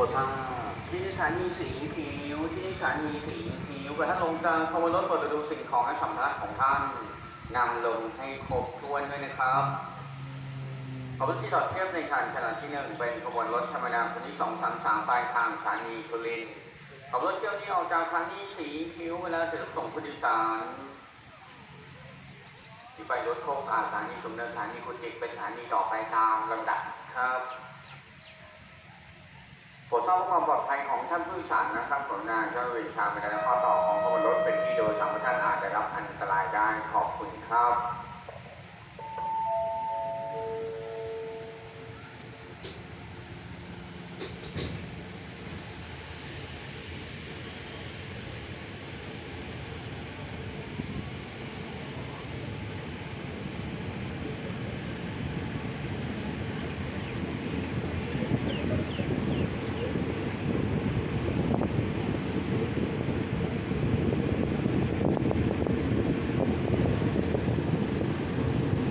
วดมาที่สถานีสีผิวที่สถานีสีผิวกระทั่งลงกลางขบวนรถเปิดดูสิ่งของและสัมภาระของท่านนำลงให้ครบถ้วนด้วยนะครับขบวนที่ต่อเทียบในคันขณะที่หนึ่งเป็นขบวนรถธรรมดาชนิดสองสามสามปลายทางสถานีสุรินทร์ขบวนรถเที่ยวนี้ออกจากสถานีสีผิวเวลาจะส่งผู้โดยสารที่ไปรถโคกอาสถานีสมเด็จสถานีคุณเด็กเป็นสถานีต่อไปตามลำดับครับ โปรดทราความปลอดภัยของท่านผู้โดยสารนะครับผมนานเจ้าหน้าที่ชาเป็นการข้อต่อของขบวนรถเป็นที่โดยสารท่านอาจจะรับอันตรายได้ขอบคุณครับ